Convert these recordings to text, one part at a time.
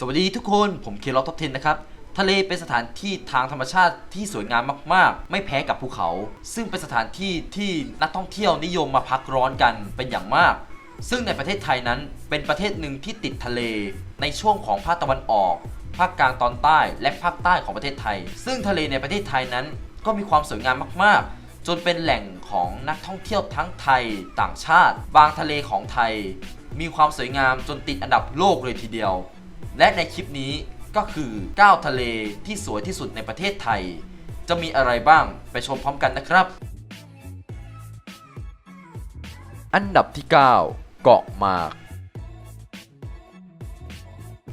สวัสดีทุกคนผมเคล็อท็อป10นะครับ ทะเลเป็นสถานที่ทางธรรมชาติที่สวยงามมาก ๆ ไม่แพ้กับภูเขา ซึ่งเป็นสถานที่ที่นักท่องเที่ยวนิยมมาพักร้อนกันเป็นอย่างมาก ซึ่งในประเทศไทยนั้นเป็นประเทศหนึ่งที่ติดทะเล ในช่วงของภาคตะวันออก ภาคกลางตอนใต้และภาคใต้ของประเทศไทย ซึ่งทะเลในประเทศไทยนั้นก็มีความสวยงามมาก ๆจนเป็นแหล่งของนักท่องเที่ยวทั้งไทยต่างชาติ บางทะเลของไทย มีความสวยงามจนติดอันดับโลกเลยทีเดียว และในคลิปนี้ก็คือ9ทะเลที่สวยที่สุดในประเทศไทย จะมีอะไรบ้างไปชมพร้อมกันนะครับ อันดับที่ 9 เกาะหมาก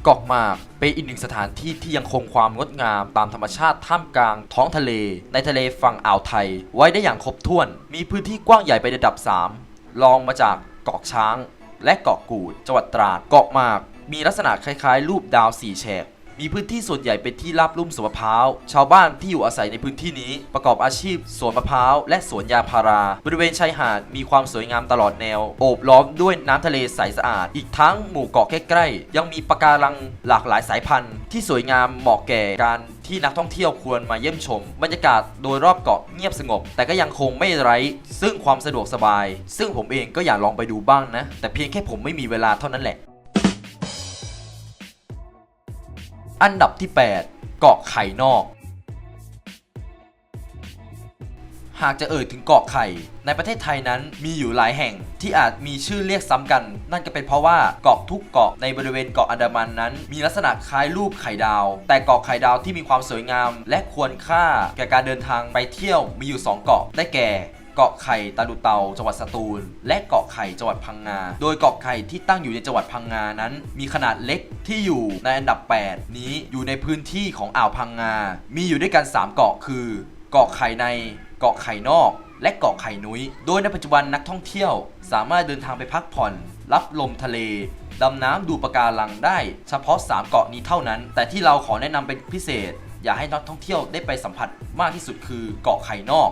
เกาะหมากเป็นอีกหนึ่งสถานที่ที่ยังคงความงดงามตามธรรมชาติท่ามกลางท้องทะเล ในทะเลฝั่งอ่าวไทย ไว้ได้อย่างครบถ้วน มีพื้นที่กว้างใหญ่ไประดับ 3 รองมาจากเกาะช้าง และเกาะกูดจังหวัดตราด เกาะหมาก มีลักษณะคล้ายๆ รูปดาวสี่แฉก มีพื้นที่ส่วนใหญ่เป็นที่ราบลุ่มสวนมะพร้าว ชาวบ้านที่อยู่อาศัยในพื้นที่นี้ ประกอบอาชีพสวนมะพร้าวและสวนยางพารา บริเวณชายหาดมีความสวยงามตลอดแนว โอบล้อมด้วยน้ำทะเลใสสะอาด อีกทั้งหมู่เกาะใกล้ๆ ยังมีปะการังหลากหลายสายพันธุ์ ที่สวยงามเหมาะแก่การที่นักท่องเที่ยวควรมาเยี่ยมชม บรรยากาศโดยรอบเกาะเงียบสงบ แต่ก็ยังคงไม่ไร้ ซึ่งความสะดวกสบาย ซึ่งผมเองก็อยากลองไปดูบ้างนะ แต่เพียงแค่ผมไม่มีเวลาเท่านั้นแหละ อันดับที่ 8 เกาะไข่นอก หากจะเอ่ยถึงเกาะไข่ ในประเทศไทยนั้นมีอยู่หลายแห่งที่อาจมีชื่อเรียกซ้ำกัน นั่นก็เป็นเพราะว่าเกาะทุกเกาะในบริเวณเกาะอันดามันนั้น มีลักษณะคล้ายรูปไข่ดาว แต่เกาะไข่ดาวที่มีความสวยงาม และควรค่าแก่การเดินทางไปเที่ยวมีอยู่ 2 เกาะได้แก่ เกาะไข่ตาดุเตาจังหวัดสตูล และเกาะไข่จังหวัดพังงา โดยเกาะไข่ที่ตั้งอยู่ในจังหวัดพังงานั้น มีขนาดเล็กที่อยู่ในอันดับ 8 นี้อยู่ในพื้นที่ของอ่าวพังงา มีอยู่ด้วยกัน 3 เกาะคือ เกาะไข่ในเกาะไข่นอกและเกาะไข่นุ้ย โดยในปัจจุบันนักท่องเที่ยว สามารถเดินทางไปพักผ่อน รับลมทะเล ดำน้ำดูปะการังได้ เฉพาะ 3 เกาะนี้เท่านั้น แต่ที่เราขอแนะนำเป็นพิเศษ อยากให้นักท่องเที่ยวได้ไปสัมผัสมากที่สุดคือเกาะไข่นอก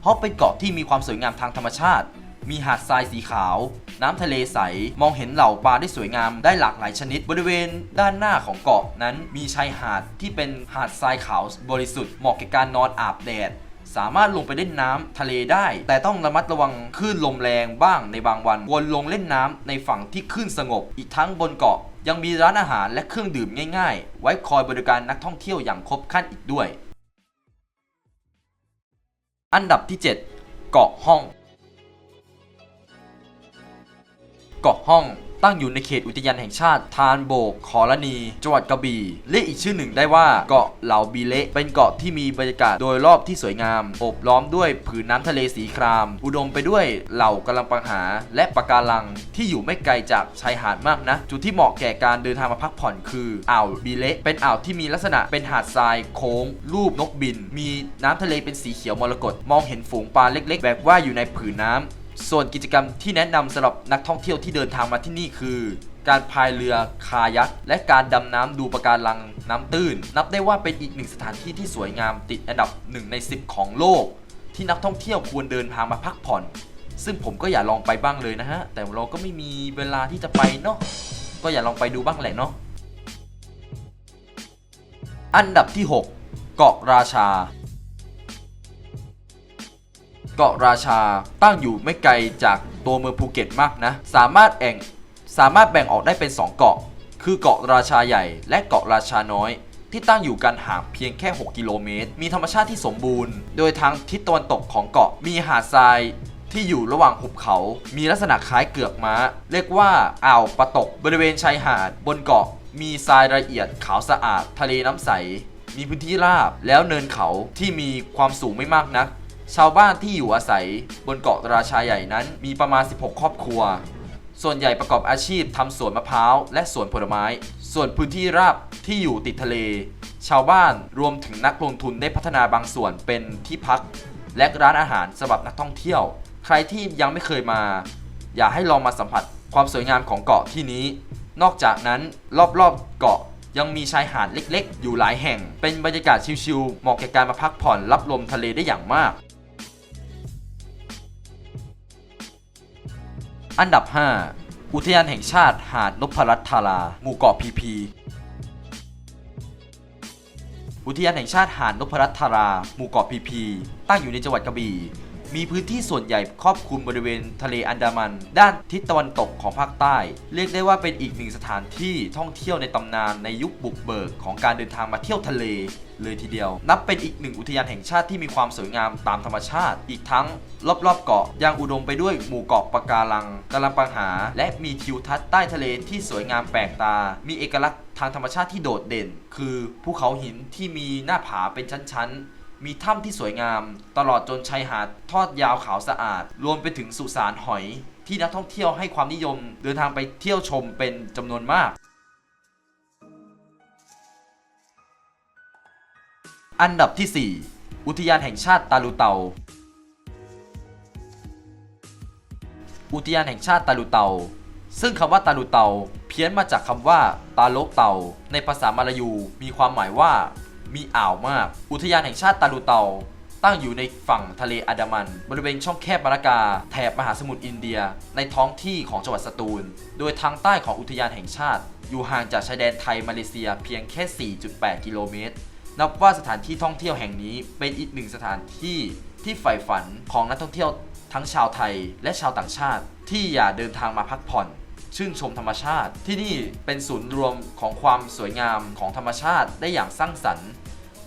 เพราะเป็นเกาะที่มีความสวยงามทางธรรมชาติ มีหาดทรายสีขาว น้ำทะเลใส มองเห็นเหล่าปลาได้สวยงามได้หลากหลายชนิด บริเวณด้านหน้าของเกาะนั้นมีชายหาดที่เป็นหาดทรายขาวบริสุทธิ์เหมาะแก่การนอนอาบแดดสามารถลงไปเล่นน้ำทะเลได้ แต่ต้องระมัดระวังคลื่นลมแรงบ้างในบางวันควนลงเล่นน้ำในฝั่งที่คลื่นสงบ อีกทั้งบนเกาะ ยังมีร้านอาหารและเครื่องดื่มง่าย ๆ ไว้คอยบริการนักท่องเที่ยวอย่างครบครันอีกด้วย อันดับที่ 7 เกาะห้อง เกาะห้อง ตั้งอยู่ในเขตอุทยานแห่งชาติทานโบกขอรณี จังหวัดกระบี่เรียกอีกชื่อหนึ่งได้ว่าเกาะเหลาบีเละเป็นเกาะที่มีบรรยากาศโดยรอบที่สวยงามอบล้อมด้วยผืนน้ำทะเลสีคราม อุดมไปด้วยเหล่ากะลังปังหา และปะการังที่อยู่ไม่ไกลจากชายหาดมากนะ จุดที่เหมาะแก่การเดินทางมาพักผ่อนคืออ่าวบีเละเป็นอ่าวที่มีลักษณะเป็นหาดทรายโค้ง รูปนกบิน มีน้ำทะเลเป็นสีเขียวมรกตมองเห็นฝูงปลาเล็กๆแบกว่ายอยู่ในผืนน้ำ ส่วนกิจกรรมที่แนะนำสำหรับนักท่องเที่ยวที่เดินทางมาที่นี่คือ การพายเรือคายักและการดำน้ำดูปะการังน้ำตื้น นับได้ว่าเป็นอีกหนึ่งสถานที่ที่สวยงามติดอันดับ 1 ใน 10 ของโลก ที่นักท่องเที่ยวควรเดินทางมาพักผ่อน ซึ่งผมก็อยากลองไปบ้างเลยนะฮะ แต่เราก็ไม่มีเวลาที่จะไปเนาะก็อยากลองไปดูบ้างแหละเนาะอันดับที่ 6 เกาะราชา เกาะราชาตั้งอยู่ไม่ไกลจากตัวเมืองภูเก็ตมากนะ สามารถแอ่งสามารถแบ่งออกได้เป็น 2 เกาะ คือเกาะราชาใหญ่ และเกาะราชาน้อย ที่ตั้งอยู่กันห่างเพียงแค่ 6 กิโลเมตร มีธรรมชาติที่สมบูรณ์ โดยทางทิศตะวันตกของเกาะมีหาดทรายที่อยู่ระหว่างหุบเขา มีลักษณะคล้ายเกือกม้า เรียกว่าอ่าวปะตก บริเวณชายหาด บนเกาะ มีทรายละเอียดขาวสะอาด ทะเลน้ำใส มีพื้นที่ราบ แล้วเนินเขาที่มีความสูงไม่มากนัก ชาวบ้านที่อยู่อาศัยบนเกาะราชาใหญ่นั้นมีประมาณ 16 ครอบครัว ส่วนใหญ่ประกอบอาชีพทำสวนมะพร้าวและสวนผลไม้ ส่วนพื้นที่ราบที่อยู่ติดทะเล ชาวบ้านรวมถึงนักลงทุนได้พัฒนาบางส่วนเป็นที่พัก และร้านอาหารสำหรับนักท่องเที่ยว ใครที่ยังไม่เคยมา อยากให้ลองมาสัมผัสความสวยงามของเกาะที่นี้ นอกจากนั้นรอบๆเกาะยังมีชายหาดเล็กๆ อยู่หลายแห่ง เป็นบรรยากาศชิลๆ เหมาะแก่การมาพักผ่อนรับลมทะเลได้อย่างมาก อันดับ 5 อุทยานแห่งชาติหาดนพรัตน์ทาราหมู่เกาะพีพีอุทยานแห่งชาติหาดนพรัตน์ทาราหมู่เกาะพีพีตั้งอยู่ในจังหวัดกระบี่ มีพื้นที่ส่วนใหญ่ครอบคลุมบริเวณทะเลอันดามัน ด้านทิศตะวันตกของภาคใต้ เรียกได้ว่าเป็นอีกหนึ่งสถานที่ท่องเที่ยวในตำนานในยุคบุกเบิกของการเดินทางมาเที่ยวทะเลเลยทีเดียว นับเป็นอีกหนึ่งอุทยานแห่งชาติที่มีความสวยงามตามธรรมชาติ อีกทั้งรอบๆเกาะยังอุดมไปด้วยหมู่เกาะปะการังกะลังปังหา และมีทิวทัศน์ใต้ทะเลที่สวยงามแปลกตา มีเอกลักษณ์ทางธรรมชาติที่โดดเด่น คือภูเขาหินที่มีหน้าผาเป็นชั้นๆ มีถ้ำที่สวยงาม ตลอดจนชายหาดทอดยาวขาวสะอาด รวมไปถึงสุสานหอย ที่นักท่องเที่ยวให้ความนิยม เดินทางไปเที่ยวชมเป็นจำนวนมาก อันดับที่ 4 อุทยานแห่งชาติตาลูเตา อุทยานแห่งชาติตาลูเตา ซึ่งคำว่าตาลูเตา เพี้ยนมาจากคำว่า ตาโลกเตา ในภาษามาลายูมีความหมายว่า มีอ่าวมาก อุทยานแห่งชาติตาลูเตา ตั้งอยู่ในฝั่งทะเลอันดามัน บริเวณช่องแคบมาลากา แถบมหาสมุทรอินเดีย ในท้องที่ของจังหวัดสตูล โดยทางใต้ของอุทยานแห่งชาติ อยู่ห่างจากชายแดนไทยมาเลเซียเพียงแค่ 4.8 กิโลเมตร นับว่าสถานที่ท่องเที่ยวแห่งนี้เป็นอีกหนึ่งสถานที่ที่ใฝ่ฝันของนักท่องเที่ยวทั้งชาวไทยและชาวต่างชาติที่อยากเดินทางมาพักผ่อน ชื่นชมธรรมชาติ ที่นี่เป็นศูนย์รวมของความสวยงามของธรรมชาติได้อย่างสร้างสรรค์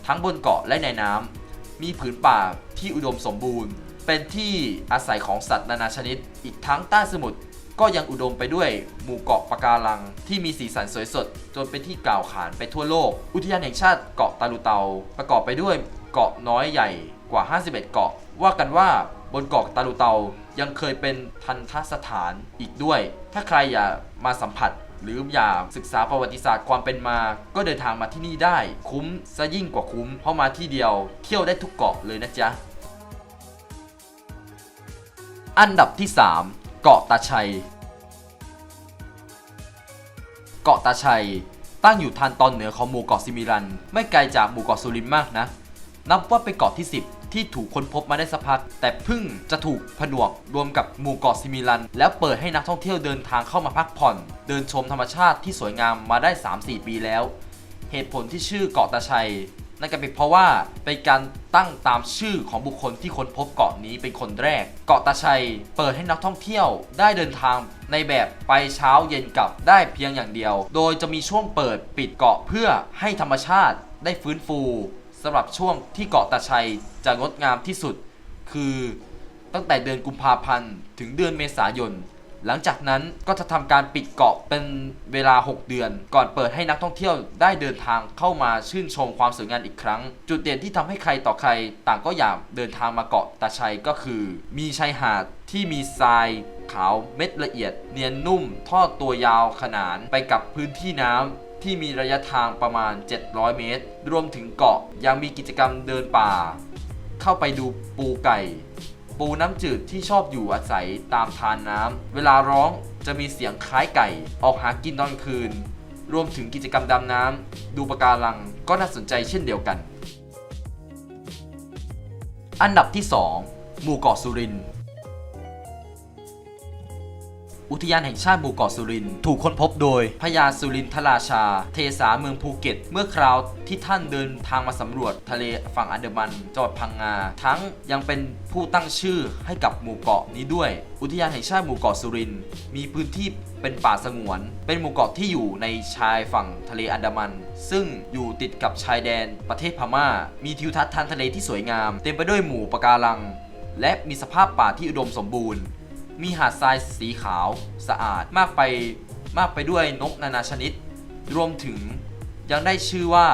ทั้งบนเกาะและในน้ำมีผืนป่าที่อุดมสมบูรณ์ เป็นที่อาศัยของสัตว์นานาชนิด อีกทั้งใต้สมุทรก็ยังอุดมไปด้วยหมู่เกาะปะการัง ที่มีสีสันสวยสด จนเป็นที่กล่าวขานไปทั่วโลก อุทยานแห่งชาติเกาะตาลูเตา ประกอบไปด้วยเกาะน้อยใหญ่กว่า 51 เกาะ ว่ากันว่าบนเกาะตาลูเตา ยังเคยเป็นทันทสถานอีกด้วย ถ้าใครอยากมาสัมผัสหรืออยากศึกษาประวัติศาสตร์ความเป็นมา ก็เดินทางมาที่นี่ได้ คุ้มซะยิ่งกว่าคุ้ม เพราะมาที่เดียวเที่ยวได้ทุกเกาะเลยนะจ๊ะ อันดับที่ 3 เกาะตาชัย เกาะตาชัย ตั้งอยู่ทางตอนเหนือของหมู่เกาะซิมิรัน ไม่ไกลจากหมู่เกาะสุรินทร์มากนะ นับว่าเป็นเกาะที่ 10 ที่ถูกค้นพบมาได้สักพัก แต่เพิ่งจะถูกผนวกรวมกับหมู่เกาะซิมิลัน แล้วเปิดให้นักท่องเที่ยวเดินทางเข้ามาพักผ่อน เดินชมธรรมชาติที่สวยงามมาได้ 3-4 ปีแล้ว เหตุผลที่ชื่อเกาะตาชัยนั่นก็เป็นเพราะว่าเป็นการตั้งตามชื่อของบุคคลที่ค้นพบเกาะนี้เป็นคนแรก เกาะตาชัย เปิดให้นักท่องเที่ยวได้เดินทางในแบบไปเช้าเย็นกลับได้เพียงอย่างเดียว โดยจะมีช่วงเปิดปิดเกาะเพื่อให้ธรรมชาติได้ฟื้นฟู สำหรับช่วงที่เกาะตาชัยจะงดงามที่สุด คือตั้งแต่เดือนกุมภาพันธ์ถึงเดือนเมษายน หลังจากนั้นก็จะทำการปิดเกาะเป็นเวลา 6 เดือน ก่อนเปิดให้นักท่องเที่ยวได้เดินทางเข้ามาชื่นชมความสวยงามอีกครั้ง จุดเด่นที่ทำให้ใครต่อใคร ต่างก็อยากเดินทางมาเกาะตาชัยก็คือ มีชายหาดที่มีทรายขาวเม็ดละเอียด เนียนนุ่มทอดตัวยาวขนานไปกับพื้นที่น้ำ ที่มีระยะทางประมาณ 700 เมตร รวมถึงเกาะยังมีกิจกรรมเดินป่า เข้าไปดูปูไก่ ปูน้ำจืดที่ชอบอยู่อาศัยตามทานน้ำ เวลาร้องจะมีเสียงคล้ายไก่ ออกหากินตอนคืน รวมถึงกิจกรรมดำน้ำ ดูปะการังก็น่าสนใจเช่นเดียวกัน อันดับที่ 2 หมู่เกาะสุรินทร์ อุทยานแห่งชาติหมู่เกาะสุรินทร์ถูกค้นพบโดยพญาสุรินทราชา เทสาเมืองภูเก็ต เมื่อคราวที่ท่านเดินทางมาสำรวจทะเลฝั่งอันดามันจังหวัดพังงา ทั้งยังเป็นผู้ตั้งชื่อให้กับหมู่เกาะนี้ด้วย อุทยานแห่งชาติหมู่เกาะสุรินทร์มีพื้นที่เป็นป่าสงวน เป็นหมู่เกาะที่อยู่ในชายฝั่งทะเลอันดามัน ซึ่งอยู่ติดกับชายแดนประเทศพม่า มีทิวทัศน์ทางทะเลที่สวยงาม เต็มไปด้วยหมู่ปะการัง และมีสภาพป่าที่อุดมสมบูรณ์ มีหาดทรายสีขาวสะอาดมากไปมากไปด้วยนกนานาชนิด รวมถึงยังได้ชื่อว่า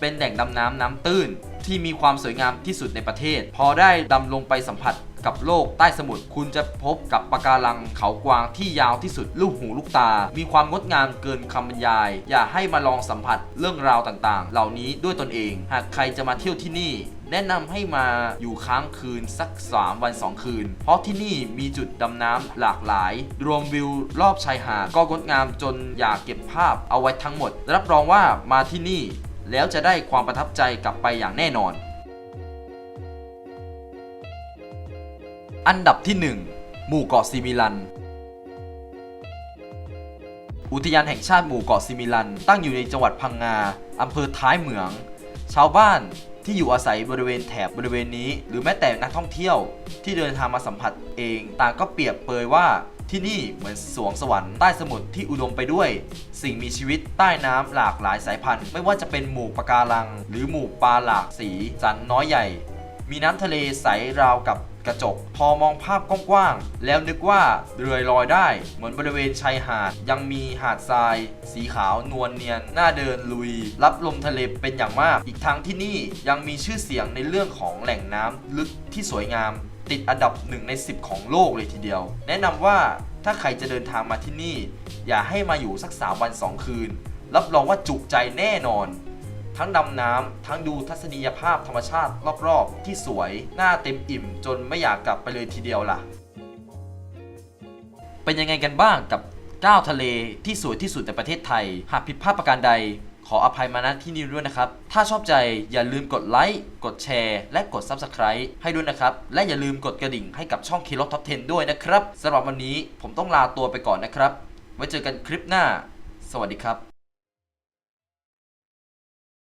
เป็นแหล่งดำน้ำน้ำตื้นที่มีความสวยงามที่สุดในประเทศ พอได้ดำลงไปสัมผัส กับโลกใต้สมุทรคุณจะพบกับปะการังเขากวางที่ยาวที่สุดลูกหูลูกตา มีความงดงามเกินคำบรรยาย อย่าให้มาลองสัมผัสเรื่องราวต่างๆ เหล่านี้ด้วยตนเอง หากใครจะมาเที่ยวที่นี่แนะนำให้มาอยู่ค้างคืนสัก 3 วัน 2 คืน เพราะที่นี่มีจุดดำน้ำหลากหลาย รวมวิวรอบชายหาดก็งดงามจนอยากเก็บภาพเอาไว้ทั้งหมด รับรองว่ามาที่นี่ แล้วจะได้ความประทับใจกลับไปอย่างแน่นอน อันดับที่ 1 หมู่เกาะซิมิลัน อุทยานแห่งชาติหมู่เกาะซิมิลัน ตั้งอยู่ในจังหวัดพังงา อำเภอท้ายเหมือง ชาวบ้านที่อยู่อาศัยบริเวณแถบบริเวณนี้ หรือแม้แต่นักท่องเที่ยวที่เดินทางมาสัมผัสเอง ต่างก็เปรียบเปยว่าที่นี่เหมือนสวงสวรรค์ใต้สมุทรที่อุดมไปด้วย สิ่งมีชีวิตใต้น้ำหลากหลายสายพันธุ์ ไม่ว่าจะเป็นหมู่ปะการัง หรือหมู่ปลาหลากสี สันน้อยใหญ่ มีน้ำทะเลใสราวกับ กระจก พอมองภาพกว้างๆ แล้วนึกว่าเรือลอยได้ เหมือนบริเวณชายหาด ยังมีหาดทราย สีขาวนวลเนียนน่าเดินลุย รับลมทะเลเป็นอย่างมาก อีกทั้งที่นี่ยังมีชื่อเสียงในเรื่องของแหล่งน้ำลึกที่สวยงาม ติดอันดับหนึ่งใน 10 ของโลกเลยทีเดียว แนะนำว่าถ้าใครจะเดินทางมาที่นี่ อย่าให้มาอยู่สัก3วัน 2 คืน รับรองว่าจุใจแน่นอน ทั้งดำน้ำทั้งดูทัศนียภาพธรรมชาติรอบๆ ที่สวยหน้าเต็มอิ่มจนไม่อยากกลับไปเลยทีเดียวล่ะ เป็นยังไงกันบ้างกับ9ทะเลที่สวยที่สุดในประเทศไทย หากผิดพลาดประการใด ขออภัยมาณที่นี้ด้วยนะครับ ถ้าชอบใจอย่าลืมกดไลค์ กดแชร์ และกด Subscribe ให้ด้วยนะครับ และอย่าลืมกดกระดิ่งให้กับช่อง k i l o Top 10 ด้วยนะครับสำหรับวันนี้ผมต้องลาตัวไปก่อนนะครับ ไว้เจอกันคลิปหน้า สวัสดีครับ